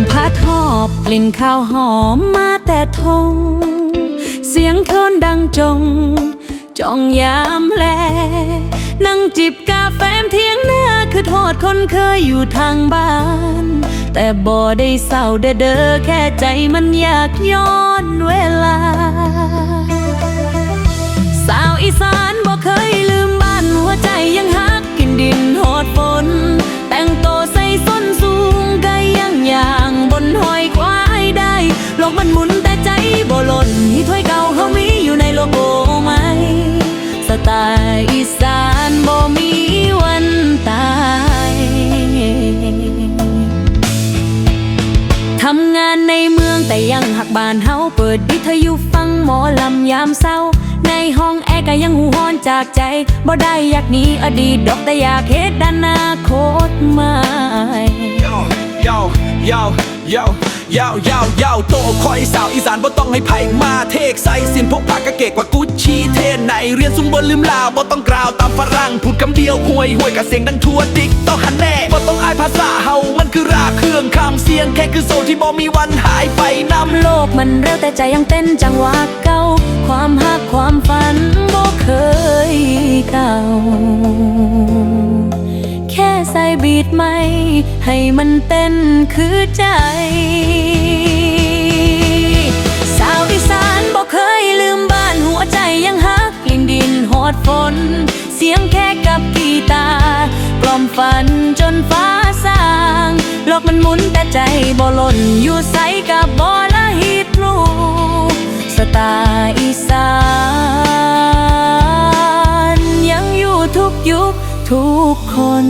ลิ่นข้าวหอมมาแต่ทง เสียงโทนดังจง จ้องยามแล นั่งจิบกาแฟมเที่ยงหน้าคือทอดคนเคยอยู่ทางบ้าน แต่บ่ได้เศร้าเด้อเด้อแค่ใจมันอยากย้อนเวลา อีสานบ่มีวันตายทำงานในเมืองแต่ยังหักบานเฮาเปิดวิทยุฟังหมอลำยามเศร้า ในห้องแอร์ก็ยังหูฮ้อนจากใจบ่ได้อยากหนีอดีตดอกแต่อยากเฮ็ดอนาคตใหม่ Yo, yo, yo, yo, yo, yo, yo โตคอยสาวอีสานบ่ต้องให้ไผมาเทกใส่สินพกปากกะเกกกว่ากุชชีเทนไหนเรียนสูงบนลืมลาวบ่ต้องกล่าวตามฝรั่งพูดคำเดียวห่วยห่วยกับเสียงดังทั่วดิ๊กต้องหันแน่บ่ต้องอายภาษาเฮามันคือรากเครื่องคำเสียงแค่คือโซที่บ่มีวันหายไปนำโลกมันเร็วแต่ใจยังเต้นจังหวะเก่าความหักความฝันบ่เคยเก่า ให้มันเต้นคือใจ สาวอีสานบ่เคยลืมบ้านหัวใจยังฮักกลิ่นดินหอดฝน เสียงแค่กับกีตาร์กล่อมฝันจนฟ้าสางโลกมันหมุนแต่ใจบ่หล่นอยู่ใสกับบ่ละฮิตลูสไตล์อีสานยังอยู่ทุกยุคทุกคน